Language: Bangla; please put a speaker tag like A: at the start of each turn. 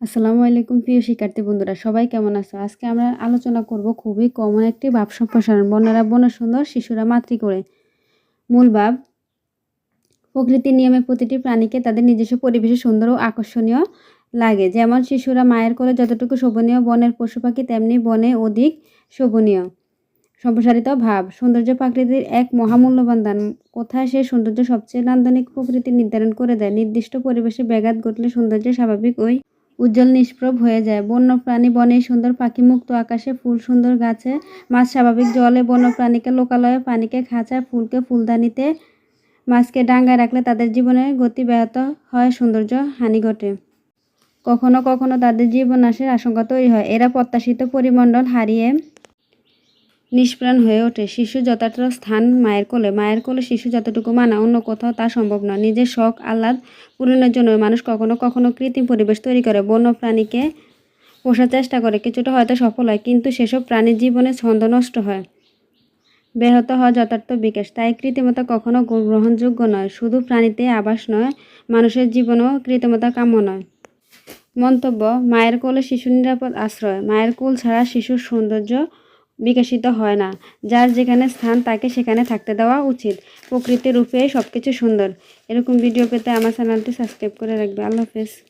A: আসসালামু আলাইকুম প্রিয় শিক্ষার্থী বন্ধুরা, সবাই কেমন আছো? আজকে আমরা আলোচনা করব খুবই কমন একটি ভাব সম্প্রসারণ বর্ণারা বর্ণ সুন্দর শিশুরা মাতৃ করে। মূল ভাব, প্রকৃতির নিয়মে প্রতিটি প্রাণীকে তাদের নিজস্ব পরিবেশে সুন্দর ও আকর্ষণীয় লাগে। যেমন শিশুরা মায়ের কোলে যতটুকু শোভনীয় বনের পশু পাখি, তেমনি বনে অধিক শোভনীয়। সম্প্রসারিত ভাব, সৌন্দর্য প্রাকৃতির এক মহামূল্যবান দান। কোথায় সে সৌন্দর্য সবচেয়ে নান্দনিক প্রকৃতি নির্ধারণ করে দেয়? নির্দিষ্ট পরিবেশে ব্যাঘাত ঘটলে সৌন্দর্য স্বাভাবিক ওই উজ্জ্বল নিষ্প্রভ হয়ে যায়। বন্য প্রাণী বনে সুন্দর পাখি মুক্ত আকাশে ফুল, সুন্দর গাছে মাছ, স্বাভাবিক জলে বন্য প্রাণীকে লোকালয়ে পানিকে খাঁচায় ফুলকে ফুলদানিতে মাছকে ডাঙ্গায় রাখলে তাদের জীবনের গতি ব্যাহত হয়, সৌন্দর্য হানি ঘটে। কখনো কখনো তাদের জীবন নাশের আশঙ্কা তৈরি হয়। এরা প্রত্যাশিত পরিমণ্ডল হারিয়ে নিষ্প্রাণ হয়ে ওঠে। শিশু যথার্থ স্থান মায়ের কোলে মায়ের কোলে শিশু যতটুকু মানা অন্য কোথাও তা সম্ভব নয়। নিজের শখ, আহ্লাদ পূরণের জন্য মানুষ কখনো কখনো কৃত্রিম পরিবেশ তৈরি করে। বন্য প্রাণীকে পোষার চেষ্টা করে। কিছুটা হয়তো সফল হয়, কিন্তু সেসব প্রাণীর জীবনে ছন্দ নষ্ট হয়। ব্যাহত হয় যথার্থ বিকাশ। তাই কৃত্রিমতা কখনো গ্রহণযোগ্য নয়। শুধু প্রাণীতে আবাস নয়, মানুষের জীবনেও কৃত্রিমতা কাম্য নয়। মন্তব্য, মায়ের কোলে শিশু নিরাপদ আশ্রয়। মায়ের কোল ছাড়া শিশুর সৌন্দর্য বিকশিত হয় না। যার যেখানে স্থান, তাকে সেখানে থাকতে দেওয়া উচিত। প্রকৃতির রূপে সব কিছু সুন্দর। এরকম ভিডিও পেতে আমার চ্যানেলটি সাবস্ক্রাইব করে রাখবে। আল্লাহ হাফেজ।